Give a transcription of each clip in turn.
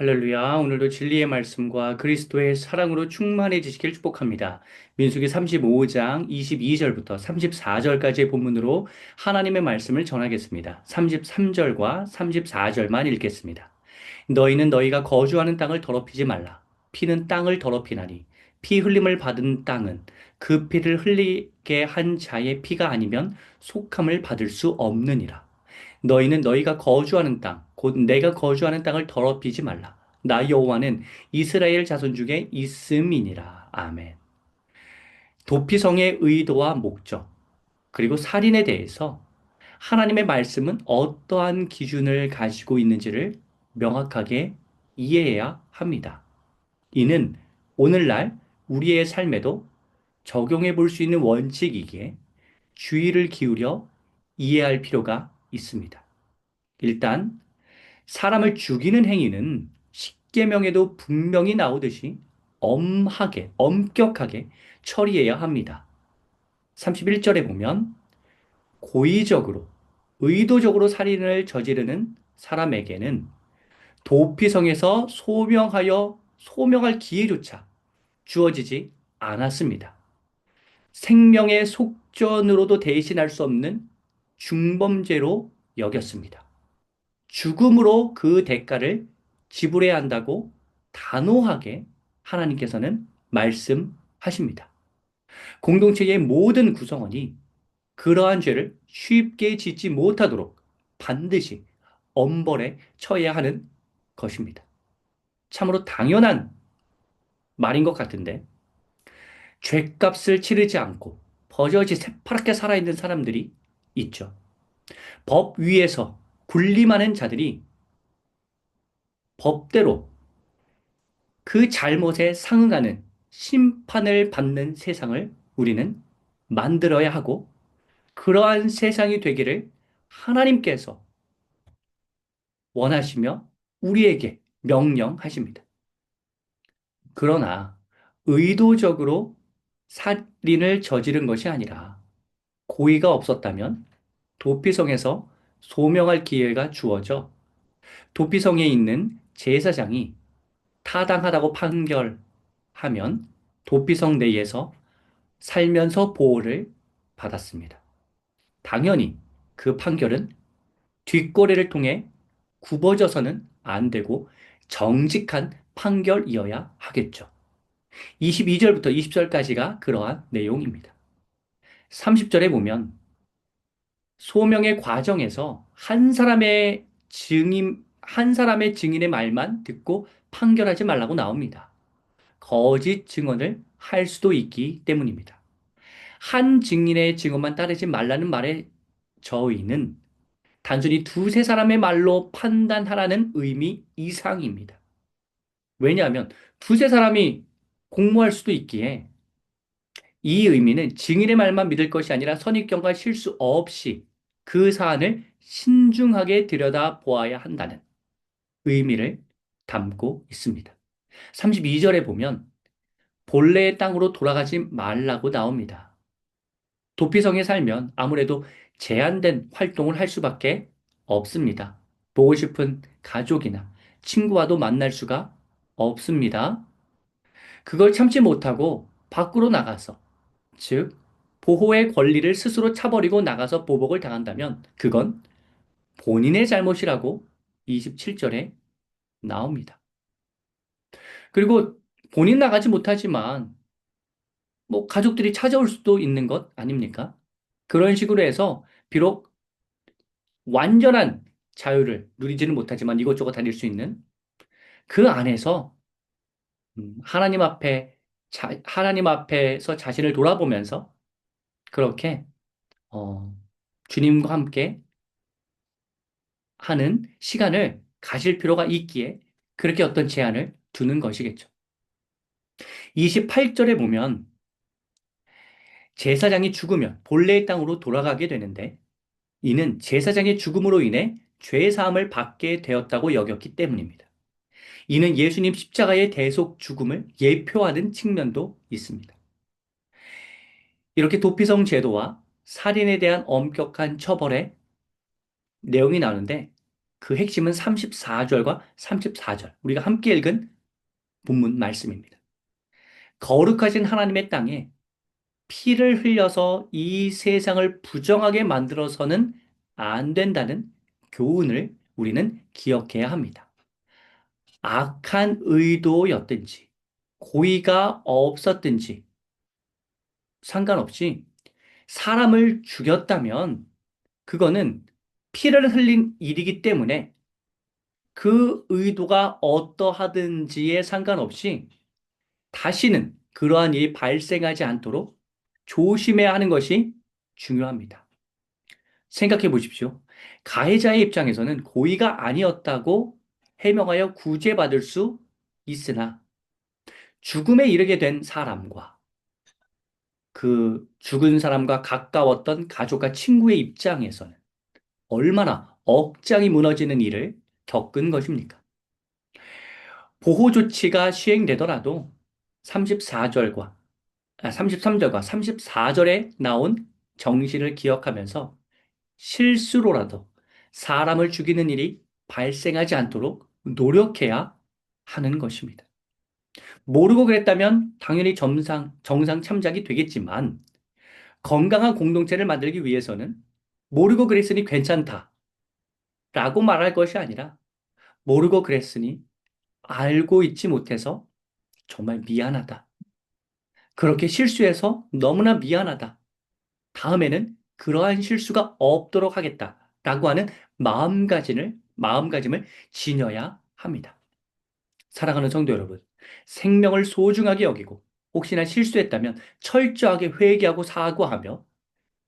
할렐루야. 오늘도 진리의 말씀과 그리스도의 사랑으로 충만해지시길 축복합니다. 민수기 35장 22절부터 34절까지의 본문으로 하나님의 말씀을 전하겠습니다. 33절과 34절만 읽겠습니다. 너희는 너희가 거주하는 땅을 더럽히지 말라. 피는 땅을 더럽히나니 피 흘림을 받은 땅은 그 피를 흘리게 한 자의 피가 아니면 속함을 받을 수 없느니라. 너희는 너희가 거주하는 땅, 곧 내가 거주하는 땅을 더럽히지 말라. 나 여호와는 이스라엘 자손 중에 있음이니라. 아멘. 도피성의 의도와 목적, 그리고 살인에 대해서 하나님의 말씀은 어떠한 기준을 가지고 있는지를 명확하게 이해해야 합니다. 이는 오늘날 우리의 삶에도 적용해 볼 수 있는 원칙이기에 주의를 기울여 이해할 필요가 있습니다. 일단 사람을 죽이는 행위는 십계명에도 분명히 나오듯이 엄하게, 엄격하게 처리해야 합니다. 31절에 보면 고의적으로, 의도적으로 살인을 저지르는 사람에게는 도피성에서 소명하여 소명할 기회조차 주어지지 않았습니다. 생명의 속전으로도 대신할 수 없는 중범죄로 여겼습니다. 죽음으로 그 대가를 지불해야 한다고 단호하게 하나님께서는 말씀하십니다. 공동체의 모든 구성원이 그러한 죄를 쉽게 짓지 못하도록 반드시 엄벌에 처해야 하는 것입니다. 참으로 당연한 말인 것 같은데, 죄값을 치르지 않고 버젓이 새파랗게 살아있는 사람들이 있죠. 법 위에서 군림하는 자들이 법대로 그 잘못에 상응하는 심판을 받는 세상을 우리는 만들어야 하고 그러한 세상이 되기를 하나님께서 원하시며 우리에게 명령하십니다. 그러나 의도적으로 살인을 저지른 것이 아니라 고의가 없었다면 도피성에서 소명할 기회가 주어져 도피성에 있는 제사장이 타당하다고 판결하면 도피성 내에서 살면서 보호를 받았습니다. 당연히 그 판결은 뒷거래를 통해 굽어져서는 안 되고 정직한 판결이어야 하겠죠. 22절부터 20절까지가 그러한 내용입니다. 30절에 보면 소명의 과정에서 한 사람의 증인, 한 사람의 증인의 말만 듣고 판결하지 말라고 나옵니다. 거짓 증언을 할 수도 있기 때문입니다. 한 증인의 증언만 따르지 말라는 말의 저의는 단순히 두세 사람의 말로 판단하라는 의미 이상입니다. 왜냐하면 두세 사람이 공모할 수도 있기에 이 의미는 증인의 말만 믿을 것이 아니라 선입견과 실수 없이 그 사안을 신중하게 들여다 보아야 한다는 의미를 담고 있습니다. 32절에 보면 본래의 땅으로 돌아가지 말라고 나옵니다. 도피성에 살면 아무래도 제한된 활동을 할 수밖에 없습니다. 보고 싶은 가족이나 친구와도 만날 수가 없습니다. 그걸 참지 못하고 밖으로 나가서, 즉, 보호의 권리를 스스로 차버리고 나가서 보복을 당한다면 그건 본인의 잘못이라고 27절에 나옵니다. 그리고 본인 나가지 못하지만 뭐 가족들이 찾아올 수도 있는 것 아닙니까? 그런 식으로 해서 비록 완전한 자유를 누리지는 못하지만 이것저것 다닐 수 있는 그 안에서 음, 하나님 앞에 자, 하나님 앞에서 자신을 돌아보면서 그렇게 어, 주님과 함께 하는 시간을 가실 필요가 있기에 그렇게 어떤 제한을 두는 것이겠죠. 28절에 보면 제사장이 죽으면 본래의 땅으로 돌아가게 되는데 이는 제사장의 죽음으로 인해 죄 사함을 받게 되었다고 여겼기 때문입니다. 이는 예수님 십자가의 대속 죽음을 예표하는 측면도 있습니다. 이렇게 도피성 제도와 살인에 대한 엄격한 처벌의 내용이 나오는데 그 핵심은 34절과 34절. 우리가 함께 읽은 본문 말씀입니다. 거룩하신 하나님의 땅에 피를 흘려서 이 세상을 부정하게 만들어서는 안 된다는 교훈을 우리는 기억해야 합니다. 악한 의도였든지, 고의가 없었든지, 상관없이 사람을 죽였다면 그거는 피를 흘린 일이기 때문에 그 의도가 어떠하든지에 상관없이 다시는 그러한 일이 발생하지 않도록 조심해야 하는 것이 중요합니다. 생각해 보십시오. 가해자의 입장에서는 고의가 아니었다고 해명하여 구제받을 수 있으나 죽음에 이르게 된 사람과 그 죽은 사람과 가까웠던 가족과 친구의 입장에서는 얼마나 억장이 무너지는 일을 겪은 것입니까? 보호 조치가 시행되더라도 34절과 33절과 34절에 나온 정신을 기억하면서 실수로라도 사람을 죽이는 일이 발생하지 않도록 노력해야 하는 것입니다. 모르고 그랬다면 당연히 정상, 정상 참작이 되겠지만 건강한 공동체를 만들기 위해서는 모르고 그랬으니 괜찮다 라고 말할 것이 아니라 모르고 그랬으니 알고 있지 못해서 정말 미안하다. 그렇게 실수해서 너무나 미안하다. 다음에는 그러한 실수가 없도록 하겠다. 라고 하는 마음가짐을, 마음가짐을 지녀야 합니다. 사랑하는 성도 여러분, 생명을 소중하게 여기고 혹시나 실수했다면 철저하게 회개하고 사과하며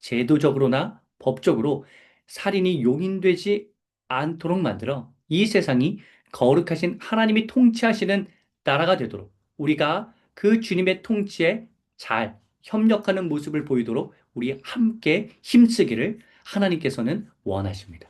제도적으로나 법적으로 살인이 용인되지 않도록 만들어 이 세상이 거룩하신 하나님이 통치하시는 나라가 되도록 우리가 그 주님의 통치에 잘 협력하는 모습을 보이도록 우리 함께 힘쓰기를 하나님께서는 원하십니다.